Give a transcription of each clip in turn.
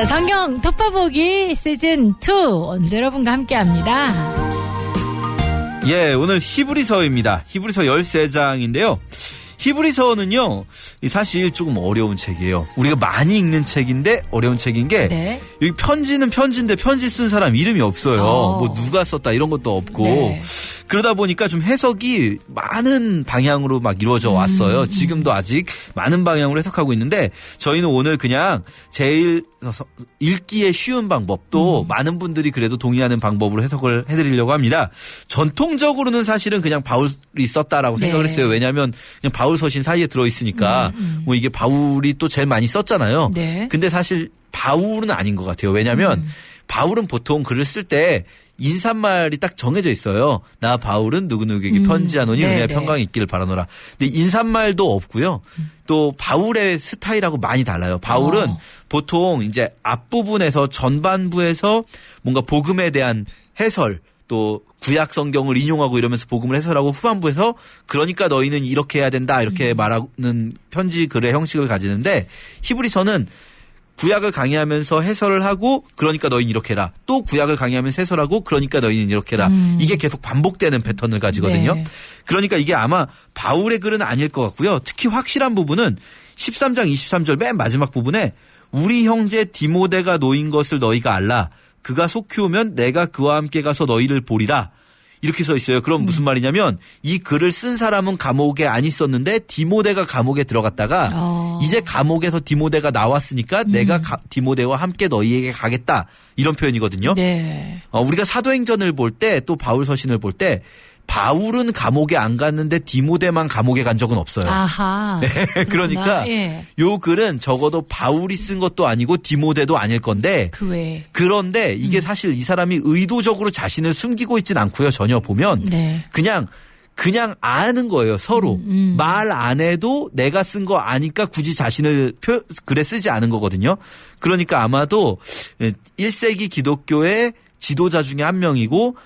자, 성경 톱파보기 시즌 2 오늘 여러분과 함께 합니다. 예, 오늘 히브리서입니다. 히브리서 13장인데요. 히브리서는요, 사실 조금 어려운 책이에요. 우리가 많이 읽는 책인데 어려운 책인 게, 네. 여기 편지는 편지인데 편지 쓴 사람 이름이 없어요. 어. 뭐 누가 썼다 이런 것도 없고. 네. 그러다 보니까 좀 해석이 많은 방향으로 막 이루어져 왔어요. 지금도 아직 많은 방향으로 해석하고 있는데 저희는 오늘 그냥 제일 서- 읽기에 쉬운 방법 또 많은 분들이 그래도 동의하는 방법으로 해석을 해드리려고 합니다. 전통적으로는 사실은 그냥 바울이 썼다라고 네. 생각을 했어요. 왜냐하면 그냥 바울 서신 사이에 들어 있으니까 뭐 이게 바울이 또 제일 많이 썼잖아요. 네. 근데 사실 바울은 아닌 것 같아요. 왜냐하면 음. 바울은 보통 글을 쓸 때 인사말이 딱 정해져 있어요. 나 바울은 누구누구에게 음. 편지하노니 네, 은혜와 네. 평강이 있기를 바라노라. 근데 인사말도 없고요. 또 바울의 스타일하고 많이 달라요. 바울은 어. 보통 이제 앞부분에서 전반부에서 뭔가 복음에 대한 해설 또 구약 성경을 인용하고 이러면서 복음을 해설하고 후반부에서 그러니까 너희는 이렇게 해야 된다 음. 이렇게 말하는 편지 글의 형식을 가지는데 히브리서는 구약을 강의하면서 해설을 하고 그러니까 너희는 이렇게 해라. 또 구약을 강의하면서 해설하고 그러니까 너희는 이렇게 해라. 이게 계속 반복되는 패턴을 가지거든요. 네. 그러니까 이게 아마 바울의 글은 아닐 것 같고요. 특히 확실한 부분은 13장 23절 맨 마지막 부분에 우리 형제 디모데가 놓인 것을 너희가 알라. 그가 속히 오면 내가 그와 함께 가서 너희를 보리라. 이렇게 써 있어요. 그럼 무슨 말이냐면 이 글을 쓴 사람은 감옥에 안 있었는데 디모데가 감옥에 들어갔다가 어. 이제 감옥에서 디모데가 나왔으니까 내가 가- 디모데와 함께 너희에게 가겠다. 이런 표현이거든요. 네. 어, 우리가 사도행전을 볼 때 또 바울 서신을 볼 때 바울은 감옥에 안 갔는데 디모데만 감옥에 간 적은 없어요. 아하. 그러니까 그렇구나. 예. 요 글은 적어도 바울이 쓴 것도 아니고 디모데도 아닐 건데 그. 그런데 이게 음. 사실 이 사람이 의도적으로 자신을 숨기고 있진 않고요. 전혀 보면 네. 그냥 그냥 아는 거예요. 서로 음, 말안 해도 내가 쓴 거 아니까 굳이 자신을 표, 글에 쓰지 않은 거거든요. 그러니까 아마도 1세기 기독교의 지도자 중에 한 명이고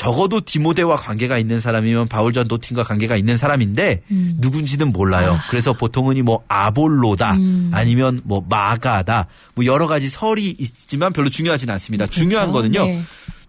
적어도 디모데와 관계가 있는 사람이면 바울전 노틴과 관계가 있는 사람인데 음. 누군지는 몰라요. 그래서 보통은 이 뭐 아볼로다 음. 아니면 뭐 마가다 뭐 여러 가지 설이 있지만 별로 중요하진 않습니다. 중요한 그렇죠. 거는요. 네.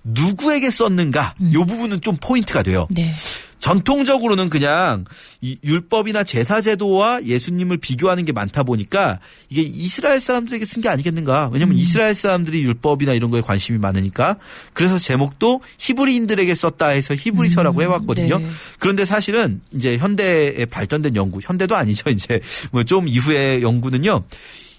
누구에게 썼는가 요 부분은 좀 포인트가 돼요. 네. 전통적으로는 그냥 이 율법이나 제사 제도와 예수님을 비교하는 게 많다 보니까 이게 이스라엘 사람들에게 쓴 게 아니겠는가? 왜냐면 이스라엘 사람들이 율법이나 이런 거에 관심이 많으니까 그래서 제목도 히브리인들에게 썼다 해서 히브리서라고 해왔거든요. 네. 그런데 사실은 이제 현대에 발전된 연구, 현대도 아니죠. 이제 뭐 좀 이후의 연구는요.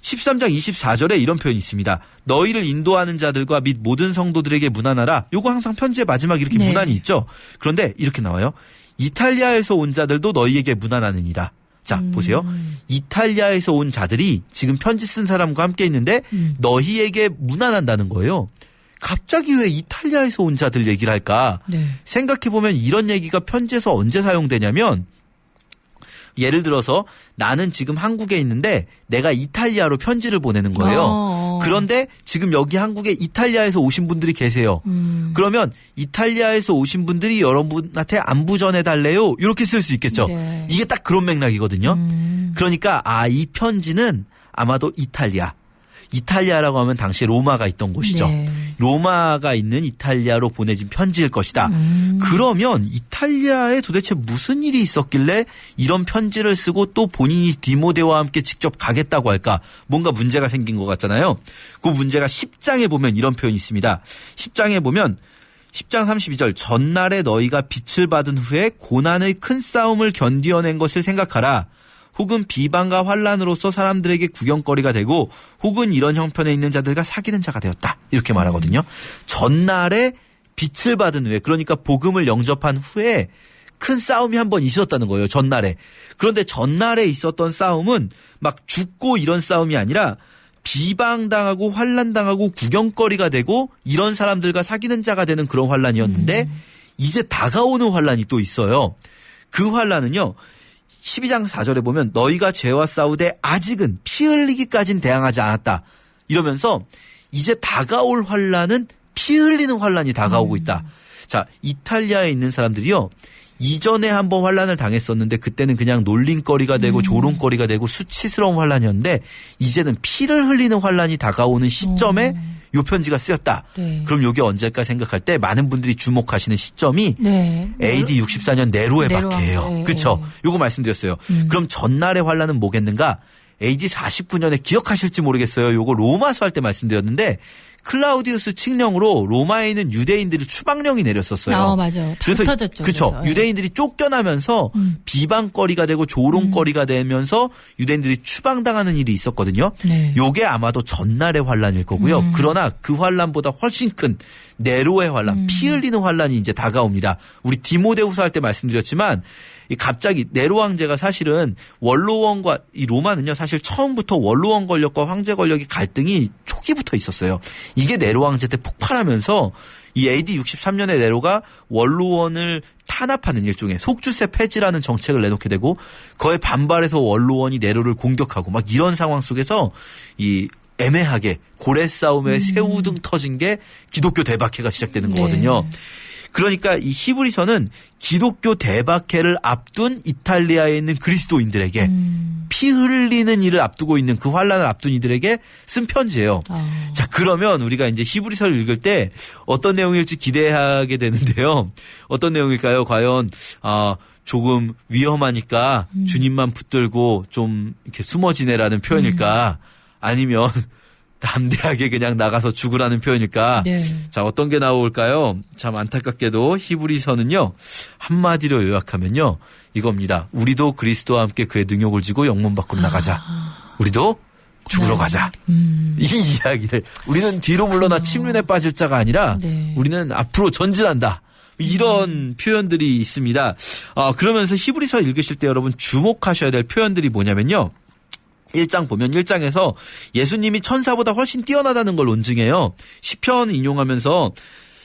13장 24절에 이런 표현이 있습니다. 너희를 인도하는 자들과 및 모든 성도들에게 문안하라. 요거 항상 편지의 마지막 이렇게 네. 문안이 있죠. 그런데 이렇게 나와요. 이탈리아에서 온 자들도 너희에게 문안하느니라. 자, 음. 보세요. 이탈리아에서 온 자들이 지금 편지 쓴 사람과 함께 있는데 음. 너희에게 문안한다는 거예요. 갑자기 왜 이탈리아에서 온 자들 얘기를 할까? 네. 생각해보면 이런 얘기가 편지에서 언제 사용되냐면 예를 들어서 나는 지금 한국에 있는데 내가 이탈리아로 편지를 보내는 거예요. 어. 그런데 지금 여기 한국에 이탈리아에서 오신 분들이 계세요. 음. 그러면 이탈리아에서 오신 분들이 여러분한테 안부 전해달래요. 이렇게 쓸 수 있겠죠. 네. 이게 딱 그런 맥락이거든요. 음. 그러니까 아 이 편지는 아마도 이탈리아. 이탈리아라고 하면 당시 로마가 있던 곳이죠. 네. 로마가 있는 이탈리아로 보내진 편지일 것이다. 음. 그러면 이탈리아에 도대체 무슨 일이 있었길래 이런 편지를 쓰고 또 본인이 디모데와 함께 직접 가겠다고 할까? 뭔가 문제가 생긴 것 같잖아요. 그 문제가 10장에 보면 이런 표현이 있습니다. 10장에 보면 10장 32절 전날에 너희가 빛을 받은 후에 고난의 큰 싸움을 견디어낸 것을 생각하라. 혹은 비방과 환란으로서 사람들에게 구경거리가 되고 혹은 이런 형편에 있는 자들과 사귀는 자가 되었다. 이렇게 말하거든요. 전날에 빛을 받은 후에 그러니까 복음을 영접한 후에 큰 싸움이 한 번 있었다는 거예요. 전날에. 그런데 전날에 있었던 싸움은 막 죽고 이런 싸움이 아니라 비방당하고 환란당하고 구경거리가 되고 이런 사람들과 사귀는 자가 되는 그런 환란이었는데 이제 다가오는 환란이 또 있어요. 그 환란은요. 12장 4절에 보면 너희가 죄와 싸우되 아직은 피 흘리기까진 대항하지 않았다. 이러면서 이제 다가올 환란은 피 흘리는 환란이 다가오고 있다. 자, 이탈리아에 있는 사람들이요. 이전에 한번 환란을 당했었는데 그때는 그냥 놀림거리가 되고 음. 조롱거리가 되고 수치스러운 환란이었는데 이제는 피를 흘리는 환란이 다가오는 시점에 요 편지가 쓰였다. 음. 네. 그럼 요게 언제일까 생각할 때 많은 분들이 주목하시는 시점이 네. AD 64년 네로의 네로 박해예요. 왕- 네, 그렇죠. 네. 요거 말씀드렸어요. 음. 그럼 전날의 환란은 뭐겠는가? AD 49년에 기억하실지 모르겠어요. 요거 로마서 할 때 말씀드렸는데 클라우디우스 칙령으로 로마에 있는 유대인들이 추방령이 내렸었어요. 아, 맞아. 다 그래서 흩어졌죠. 그쵸. 그래서. 예. 유대인들이 쫓겨나면서 음. 비방거리가 되고 조롱거리가 되면서 유대인들이 추방당하는 일이 있었거든요. 네. 요게 아마도 전날의 환란일 거고요. 음. 그러나 그 환란보다 훨씬 큰 네로의 환란, 음. 피 흘리는 환란이 이제 다가옵니다. 우리 디모데후서 할 때 말씀드렸지만 이 갑자기 네로 황제가 사실은 원로원과 이 로마는요 사실 처음부터 원로원 권력과 황제 권력이 갈등이 초기부터 있었어요. 이게 네로 황제 때 폭발하면서 이 AD 63년에 네로가 원로원을 탄압하는 일종의 속주세 폐지라는 정책을 내놓게 되고 그에 반발해서 원로원이 네로를 공격하고 막 이런 상황 속에서 이 애매하게 고래 싸움에 새우등 터진 게 기독교 대박해가 시작되는 네. 거거든요. 그러니까 이 히브리서는 기독교 대박해를 앞둔 이탈리아에 있는 그리스도인들에게 음. 피 흘리는 일을 앞두고 있는 그 환란을 앞둔 이들에게 쓴 편지예요. 아. 자, 그러면 우리가 이제 히브리서를 읽을 때 어떤 내용일지 기대하게 되는데요. 어떤 내용일까요? 과연 아 조금 위험하니까 음. 주님만 붙들고 좀 이렇게 숨어 지내라는 표현일까? 음. 아니면 담대하게 그냥 나가서 죽으라는 표현일까? 네. 자, 어떤 게 나올까요? 참 안타깝게도 히브리서는요, 한마디로 요약하면요, 이겁니다. 우리도 그리스도와 함께 그의 능욕을 지고 영문 밖으로 나가자. 우리도 죽으러 가자. 음. 이 이야기를. 우리는 뒤로 물러나 침륜에 빠질 자가 아니라, 네. 우리는 앞으로 전진한다. 이런 표현들이 있습니다. 어, 그러면서 히브리서 읽으실 때 여러분 주목하셔야 될 표현들이 뭐냐면요. 1장 보면 1장에서 예수님이 천사보다 훨씬 뛰어나다는 걸 논증해요. 시편 인용하면서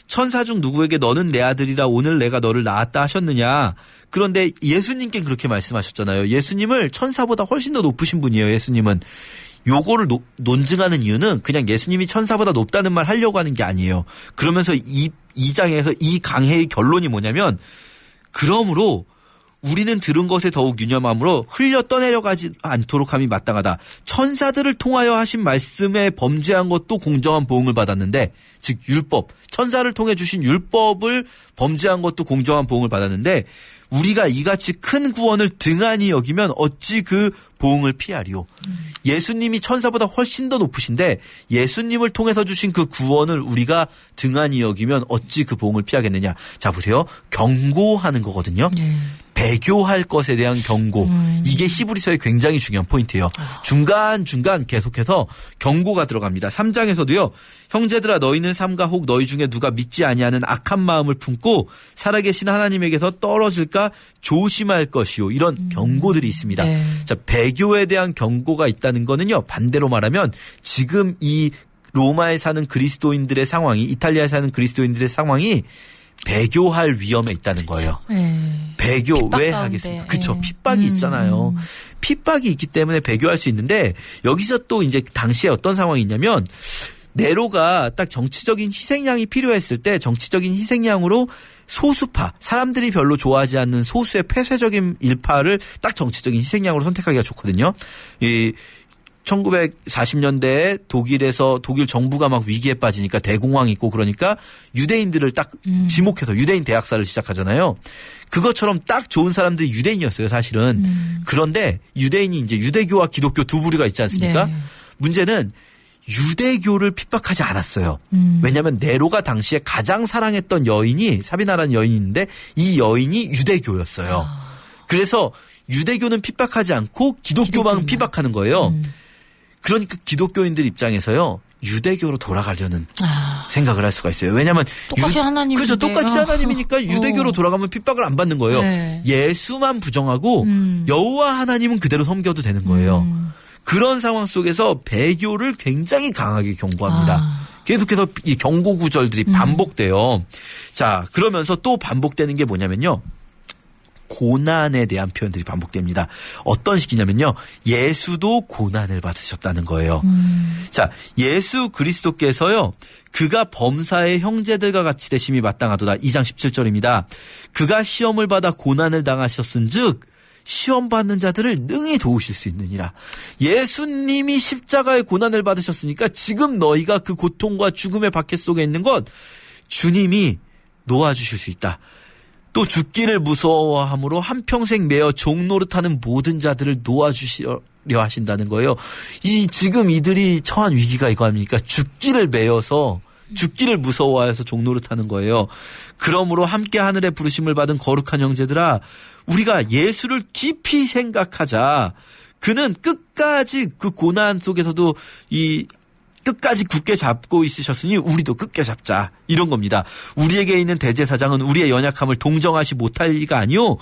천사 중 누구에게 너는 내 아들이라 오늘 내가 너를 낳았다 하셨느냐. 그런데 예수님께 그렇게 말씀하셨잖아요. 예수님을 천사보다 훨씬 더 높으신 분이에요. 예수님은. 요거를 노- 논증하는 이유는 그냥 예수님이 천사보다 높다는 말 하려고 하는 게 아니에요. 그러면서 이, 이 장에서 이 강해의 결론이 뭐냐면 그러므로 우리는 들은 것에 더욱 유념함으로 흘려 떠내려가지 않도록 함이 마땅하다. 천사들을 통하여 하신 말씀에 범죄한 것도 공정한 보응을 받았는데, 즉 율법, 천사를 통해 주신 율법을 범죄한 것도 공정한 보응을 받았는데, 우리가 이같이 큰 구원을 등한히 여기면 어찌 그 보응을 피하리요. 예수님이 천사보다 훨씬 더 높으신데 예수님을 통해서 주신 그 구원을 우리가 등한히 여기면 어찌 그 보응을 피하겠느냐. 자 보세요. 경고하는 거거든요. 네. 배교할 것에 대한 경고. 음. 이게 히브리서의 굉장히 중요한 포인트예요. 중간중간 계속해서 경고가 들어갑니다. 3장에서도요. 형제들아 너희는 삼가 혹 너희 중에 누가 믿지 아니하는 악한 마음을 품고 살아계신 하나님에게서 떨어질까 조심할 것이요. 이런 경고들이 있습니다. 네. 자, 배교에 대한 경고가 있다는 거는요. 반대로 말하면 지금 이 로마에 사는 그리스도인들의 상황이 이탈리아에 사는 그리스도인들의 상황이 배교할 위험에 있다는 거예요. 네. 배교 왜. 하겠습니까? 그렇죠. 예. 핍박이 음, 있잖아요. 음. 핍박이 있기 때문에 배교할 수 있는데 여기서 또 이제 당시에 어떤 상황이 있냐면 네로가 딱 정치적인 희생양이 필요했을 때 정치적인 희생양으로 소수파 사람들이 별로 좋아하지 않는 소수의 폐쇄적인 일파를 딱 정치적인 희생양으로 선택하기가 좋거든요. 이 1940년대에 독일에서 독일 정부가 막 위기에 빠지니까 대공황 있고 그러니까 유대인들을 딱 음. 지목해서 유대인 대학사를 시작하잖아요. 그것처럼 딱 좋은 사람들이 유대인이었어요, 사실은. 음. 그런데 유대인이 이제 유대교와 기독교 두 부류가 있지 않습니까? 네. 문제는 유대교를 핍박하지 않았어요. 음. 왜냐하면 네로가 당시에 가장 사랑했던 여인이 사비나라는 여인이 있는데 이 여인이 유대교였어요. 아. 그래서 유대교는 핍박하지 않고 기독교만. 핍박하는 거예요. 음. 그러니까 기독교인들 입장에서요. 유대교로 돌아가려는 아. 생각을 할 수가 있어요. 왜냐하면 똑같이 하나님인데. 그래서 똑같이 어. 하나님이니까 유대교로 어. 돌아가면 핍박을 안 받는 거예요. 네. 예수만 부정하고 음. 여호와 하나님은 그대로 섬겨도 되는 거예요. 음. 그런 상황 속에서 배교를 굉장히 강하게 경고합니다. 아. 계속해서 이 경고 구절들이 음. 반복돼요. 자, 그러면서 또 반복되는 게 뭐냐면요. 고난에 대한 표현들이 반복됩니다. 어떤 식이냐면요. 예수도 고난을 받으셨다는 거예요. 자, 예수 그리스도께서요. 그가 범사의 형제들과 같이 되심이 마땅하도다. 2장 17절입니다. 그가 시험을 받아 고난을 당하셨은즉 시험 받는 자들을 능히 도우실 수 있느니라. 예수님이 십자가의 고난을 받으셨으니까 지금 너희가 그 고통과 죽음의 박해 속에 있는 것 주님이 놓아주실 수 있다. 또 죽기를 무서워함으로 한평생 매어 종노릇하는 모든 자들을 놓아주시려 하신다는 거예요. 이 지금 이들이 처한 위기가 이거 아닙니까? 죽기를 매여서 죽기를 무서워해서 종노릇하는 거예요. 그러므로 함께 하늘의 부르심을 받은 거룩한 형제들아 우리가 예수를 깊이 생각하자. 그는 끝까지 그 고난 속에서도 이 끝까지 굳게 잡고 있으셨으니 우리도 굳게 잡자. 이런 겁니다. 우리에게 있는 대제사장은 우리의 연약함을 동정하시 못할 리가 아니요.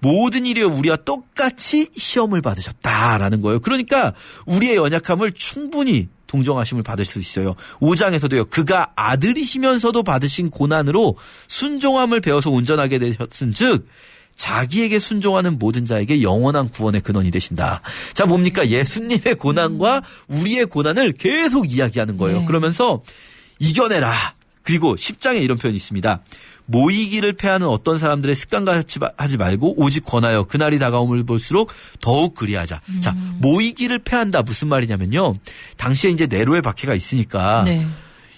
모든 일에 우리와 똑같이 시험을 받으셨다라는 거예요. 그러니까 우리의 연약함을 충분히 동정하심을 받을 수 있어요. 5장에서도요. 그가 아들이시면서도 받으신 고난으로 순종함을 배워서 온전하게 되셨은즉 자기에게 순종하는 모든 자에게 영원한 구원의 근원이 되신다. 자, 뭡니까? 예수님의 고난과 우리의 고난을 계속 이야기하는 거예요. 네. 그러면서 이겨내라. 그리고 10장에 이런 표현이 있습니다. 모이기를 패하는 어떤 사람들의 습관과 하지 말고 오직 권하여 그날이 다가옴을 볼수록 더욱 그리하자. 자, 모이기를 패한다 무슨 말이냐면요. 당시에 이제 네로의 박해가 있으니까 네.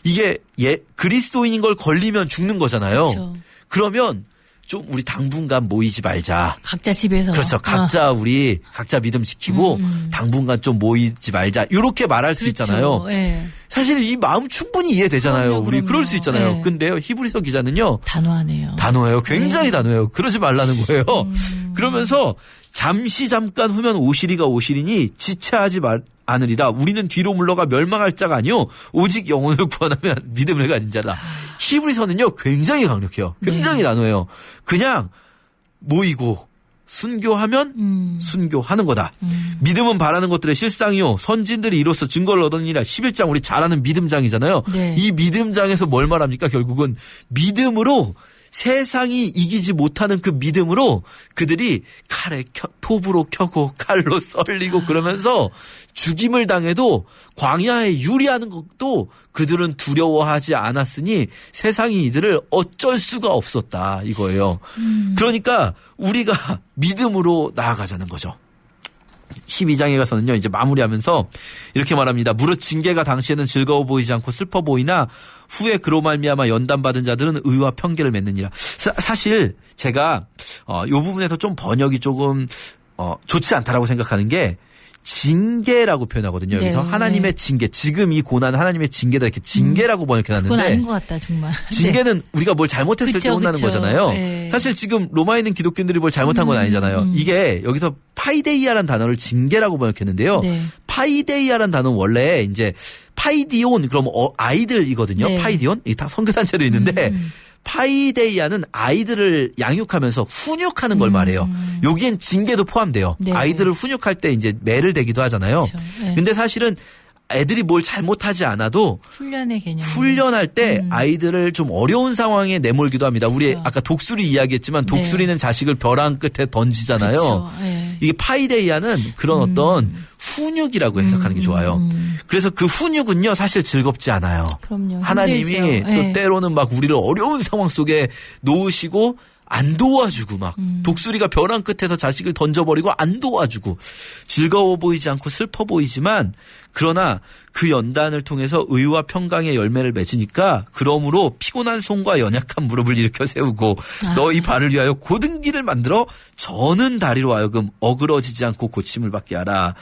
이게 예 그리스도인인 걸 걸리면 죽는 거잖아요. 그렇죠. 그러면 좀 우리 당분간 모이지 말자. 각자 집에서. 그렇죠. 각자 우리 각자 믿음 지키고 어. 음, 음. 당분간 좀 모이지 말자. 이렇게 말할 수 그렇죠. 있잖아요. 예. 사실 이 마음 충분히 이해되잖아요. 그럼요, 우리 그럼요. 그럴 수 있잖아요. 네. 근데요. 히브리서 기자는요. 단호하네요. 단호해요. 굉장히 네. 단호해요. 그러지 말라는 거예요. 음. 그러면서 잠시 잠깐 후면 오시리가 오시리니 지체하지 말 않으리라. 우리는 뒤로 물러가 멸망할 자가 아니요 오직 영혼을 구원하면 믿음을 가진 자다. 히브리서는요 굉장히 강력해요. 굉장히 네. 단호해요. 그냥 모이고 순교하면 음. 순교하는 거다. 음. 믿음은 바라는 것들의 실상이요. 선진들이 이로써 증거를 얻으니라. 11장 우리 잘 아는 믿음장이잖아요. 네. 이 믿음장에서 뭘 말합니까? 결국은 믿음으로 세상이 이기지 못하는 그 믿음으로 그들이 칼에 켜, 톱으로 켜고 칼로 썰리고 그러면서 죽임을 당해도 광야에 유리하는 것도 그들은 두려워하지 않았으니 세상이 이들을 어쩔 수가 없었다 이거예요. 그러니까 우리가 믿음으로 나아가자는 거죠. 12장에 가서는요, 이제 마무리하면서 이렇게 말합니다. 무릇 징계가 당시에는 즐거워 보이지 않고 슬퍼 보이나 후에 그로 말미암아 연단받은 자들은 의와 편견을 맺느니라. 사, 실 제가 어, 요 부분에서 좀 번역이 조금 어, 좋지 않다라고 생각하는 게 징계라고 표현하거든요. 여기서 네, 하나님의 징계, 지금 이 고난은 하나님의 징계다 이렇게 징계라고 그건 번역해놨는데 아닌 것 같다 정말. 네. 징계는 우리가 뭘 잘못했을 때 그쵸, 혼나는 그쵸. 거잖아요. 네. 사실 지금 로마에 있는 기독교인들이 뭘 잘못한 건 음, 아니잖아요. 음. 이게 여기서 파이데이아라는 단어를 징계라고 번역했는데요. 네. 파이데이아라는 단어는 원래 이제 파이디온 그럼 어, 아이들이거든요. 네. 파이디온 이게 다 선교 단체도 있는데 음, 음. 파이데이아는 아이들을 양육하면서 훈육하는 걸 말해요. 여기엔 징계도 포함돼요. 음. 네. 아이들을 훈육할 때 이제 매를 대기도 하잖아요. 그렇죠. 네. 근데 사실은 애들이 뭘 잘못하지 않아도 훈련의 개념. 훈련할 때 음. 아이들을 좀 어려운 상황에 내몰기도 합니다. 우리 그렇죠. 아까 독수리 이야기했지만 네. 독수리는 자식을 벼랑 끝에 던지잖아요. 그렇죠. 네. 이게 파이데이아는 그런 어떤 훈육이라고 해석하는 게 좋아요. 음, 그래서 그 훈육은요 사실 즐겁지 않아요. 그럼요. 하나님이 힘들죠. 또 네. 때로는 막 우리를 어려운 상황 속에 놓으시고 안 도와주고 막 음. 독수리가 벼랑 끝에서 자식을 던져버리고 안 도와주고 즐거워 보이지 않고 슬퍼 보이지만 그러나 그 연단을 통해서 의와 평강의 열매를 맺으니까 그러므로 피곤한 손과 연약한 무릎을 일으켜 세우고 아. 너희 발을 위하여 고든 길을 만들어 저는 다리로 하여금 어그러지지 않고 고침을 받게 하라.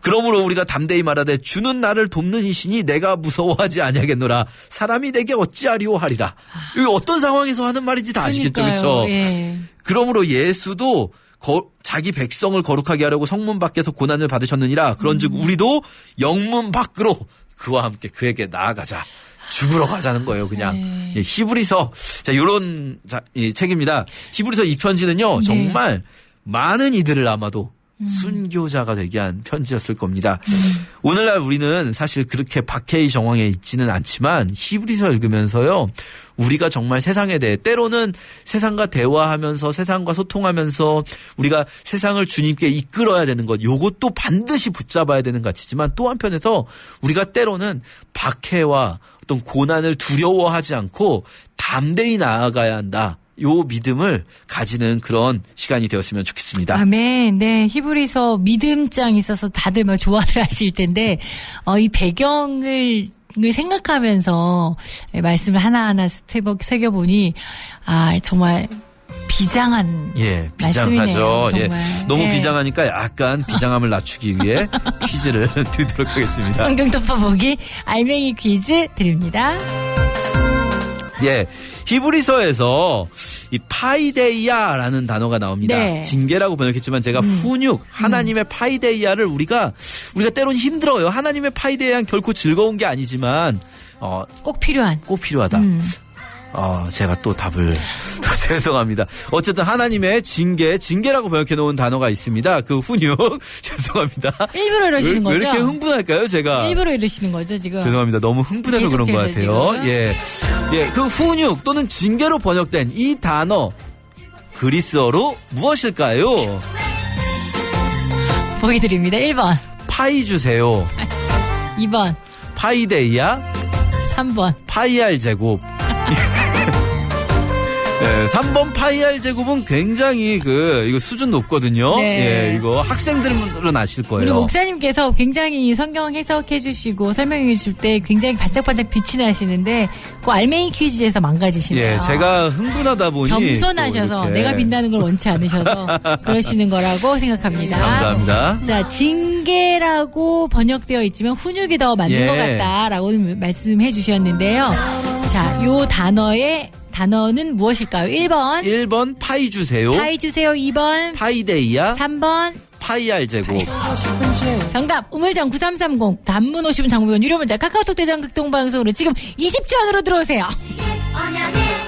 그러므로 우리가 담대히 말하되 주는 나를 돕는 이시니 내가 무서워하지 아니하겠노라. 사람이 내게 어찌하리오 하리라. 이게 어떤 상황에서 하는 말인지 다 아시겠죠. 그렇죠? 예. 그러므로 예수도 거- 자기 백성을 거룩하게 하려고 성문 밖에서 고난을 받으셨느니라. 그런즉 음. 우리도 영문 밖으로 그와 함께 그에게 나아가자. 죽으러 가자는 거예요, 그냥. 네. 예, 히브리서 자 요런 자, 이 책입니다. 히브리서 이 편지는요 네. 정말 많은 이들을 아마도 순교자가 되게 한 편지였을 겁니다. 오늘날 우리는 사실 그렇게 박해의 정황에 있지는 않지만 히브리서 읽으면서요. 우리가 정말 세상에 대해 때로는 세상과 대화하면서 세상과 소통하면서 우리가 세상을 주님께 이끌어야 되는 것 요것도 반드시 붙잡아야 되는 가치지만 또 한편에서 우리가 때로는 박해와 어떤 고난을 두려워하지 않고 담대히 나아가야 한다. 요 믿음을 가지는 그런 시간이 되었으면 좋겠습니다. 아멘. 네, 히브리서 믿음장 있어서 다들 막 좋아들 하실 텐데, 어, 이 배경을 을 생각하면서 말씀을 하나하나 새겨- 새겨보니, 아, 정말 비장한. 예, 비장하죠. 예. 너무 예. 비장하니까 약간 비장함을 낮추기 위해 퀴즈를 드리도록 하겠습니다. 성경 덮어보기 알맹이 퀴즈 드립니다. 예, 히브리서에서 이 파이데이아라는 단어가 나옵니다. 네. 음. 징계라고 번역했지만 제가 훈육, 하나님의 파이데이아를 우리가 우리가 때론 힘들어요. 하나님의 파이데이아는 결코 즐거운 게 아니지만 어, 꼭 필요한. 꼭 필요하다. 음. 어, 제가 또 답을 또 죄송합니다. 어쨌든 하나님의 징계, 징계라고 번역해 놓은 단어가 있습니다. 그 훈육 죄송합니다. 일부러 왜, 이러시는 왜 거죠? 이렇게 흥분할까요, 제가? 일부러 이러시는 거죠, 지금? 죄송합니다. 너무 흥분해서 그런 것 같아요. 지금. 예. 예, 그 훈육 또는 징계로 번역된 이 단어 그리스어로 무엇일까요? 보기 드립니다. 1번, 파이 주세요. 2번, 파이데이아, 3번. 파이알 제곱. 예, 3번 파이알 제곱은 굉장히 그 이거 수준 높거든요. 네. 예, 이거 학생들은 아실 우리 거예요. 목사님께서 굉장히 성경 해석해 주시고 설명해 주실 때 굉장히 반짝반짝 빛이 나시는데 그 알맹이 퀴즈에서 망가지시네요. 예, 제가 흥분하다 보니 겸손하셔서 내가 빛나는 걸 원치 않으셔서 그러시는 거라고 생각합니다. 감사합니다. 자, 징계라고 번역되어 있지만 훈육이 더 맞는 예. 것 같다라고 말씀해 주셨는데요. 자, 요 단어의 단어는 무엇일까요? 1번. 1번 파이 주세요. 파이 주세요. 2번. 파이데이아, 3번. 파이알 제곱. 정답 우물정 9330 단문 50원 장무원 유료 문자 카카오톡 대장 극동방송으로 지금 20초 안으로 들어오세요. 언약의